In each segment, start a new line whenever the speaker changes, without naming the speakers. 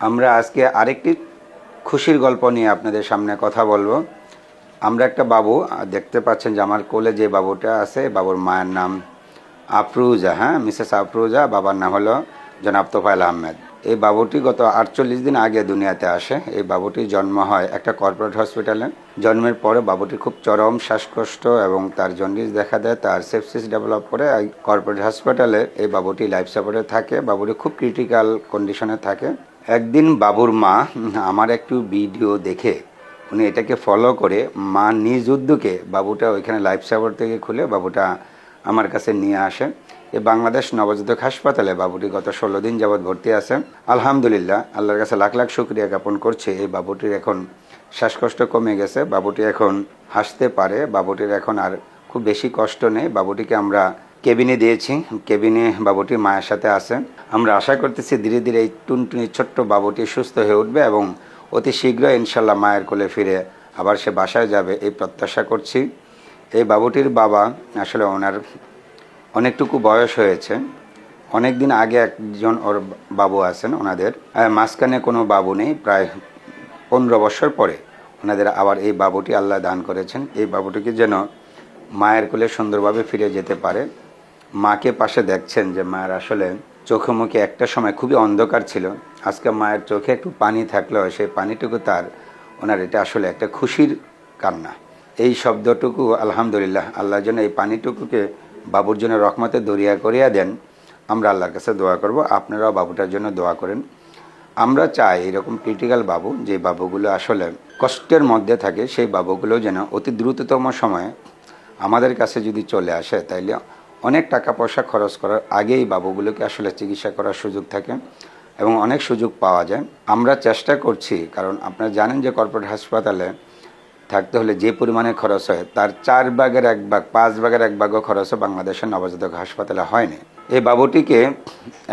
আমরা আজকে আরেকটি খুশির গল্প নিয়ে আপনাদের সামনে কথা বলব। আমরা একটা বাবু দেখতে পাচ্ছেন যে আমার কোলে যে বাবুটা আছে, বাবুর মায়ের নাম আফরুজা হ্যাঁ? মিসেস আফরুজা, বাবার নাম হলো জনাব তোফায়েল আহমেদ। এই বাবুটি গত আটচল্লিশ দিন আগে দুনিয়াতে আসে। এই বাবুটির জন্ম হয় একটা কর্পোরেট হসপিটালে। জন্মের পরে বাবুটি খুব চরম শ্বাসকষ্ট এবং তার জন্ডিস দেখা দেয়, তার সেপসিস ডেভেলপ করে কর্পোরেট হসপিটালে এই বাবুটি লাইফ সাপোর্টে থাকে। বাবুটি খুব ক্রিটিক্যাল কন্ডিশনে থাকে। একদিন বাবুর মা আমার একটু ভিডিও দেখে উনি এটাকে ফলো করে মা নিজ উদ্যোগে বাবুটা ওইখানে লাইফ সাপোর্ট থেকে খুলে বাবুটা আমার কাছে নিয়ে আসে। এই বাংলাদেশ নবজাতক হাসপাতালে বাবুটি গত ষোলো দিন যাবৎ ভর্তি আছে। আলহামদুলিল্লাহ, আল্লাহর কাছে লাখ লাখ শুক্রিয়া জ্ঞাপন করছে। এই বাবুটির এখন শ্বাসকষ্ট কমে গেছে। বাবুটি এখন হাসতে পারে। বাবুটির এখন আর খুব বেশি কষ্ট নেই। বাবুটিকে আমরা কেবিনে দিয়েছি। কেবিনে বাবুটি মায়ের সাথে আছে। আমরা আশা করতেছি ধীরে ধীরে এই টুনটুনি ছোট্ট বাবুটি সুস্থ হয়ে উঠবে এবং অতি শীঘ্র ইনশাল্লাহ মায়ের কোলে ফিরে আবার সে বাসায় যাবে এই প্রত্যাশা করছি। এই বাবুটির বাবা আসলে ওনার অনেকটুকু বয়স হয়েছে। অনেক দিন আগে একজন ওর বাবু আছেন ওনাদের। মাঝখানে কোনো বাবু নেই, প্রায় পনেরো বছর পরে ওনাদের আবার এই বাবুটি আল্লাহ দান করেছেন। এই বাবুটিকে যেন মায়ের কোলে সুন্দরভাবে ফিরে যেতে পারে। মাকে পাশে দেখছেন যে মায়ের আসলে চোখে মুখে একটা সময় খুবই অন্ধকার ছিল। আজকে মায়ের চোখে একটু পানি থাকলেও সেই পানিটুকু তার, ওনার এটা আসলে একটা খুশির কান্না। এই শব্দটুকু আলহামদুলিল্লাহ আল্লাহর জন্য এই পানিটুকুকে বাবুর জন্য রহমতে দরিয়া করিয়া দেন। আমরা আল্লাহর কাছে দোয়া করব, আপনারাও বাবুটার জন্য দোয়া করেন। আমরা চাই এরকম ক্রিটিক্যাল বাবু, যে বাবুগুলো আসলে কষ্টের মধ্যে থাকে, সেই বাবুগুলো যেন অতি দ্রুততম সময়ে আমাদের কাছে যদি চলে আসে, তাইলে অনেক টাকা পয়সা খরচ করার আগেই বাবুগুলোকে আসলে চিকিৎসা করার সুযোগ থাকে এবং অনেক সুযোগ পাওয়া যায়। আমরা চেষ্টা করছি, কারণ আপনারা জানেন যে কর্পোরেট হাসপাতালে থাকতে হলে যে পরিমাণে খরচ হয়, তার চার ভাগের এক ভাগ, পাঁচ ভাগের এক ভাগও খরচও বাংলাদেশের নবজাতক হাসপাতালে হয়নি। এই বাবুটিকে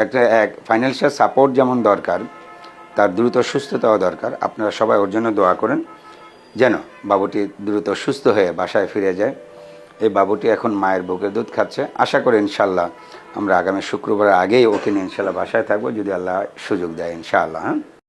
একটা এক ফাইন্যান্সিয়াল সাপোর্ট যেমন দরকার, তার দ্রুত সুস্থতাও দরকার। আপনারা সবাই ওর জন্য দোয়া করেন, যেন বাবুটি দ্রুত সুস্থ হয়ে বাসায় ফিরে যায়। এই বাবুটি এখন মায়ের বুকের দুধ খাচ্ছে। আশা করি ইনশাল্লাহ আমরা আগামী শুক্রবার আগেই ওকে নিয়ে ইনশাল্লাহ বাসায় থাকব, যদি আল্লাহ সুযোগ দেয় ইনশাআল্লাহ হ্যাঁ?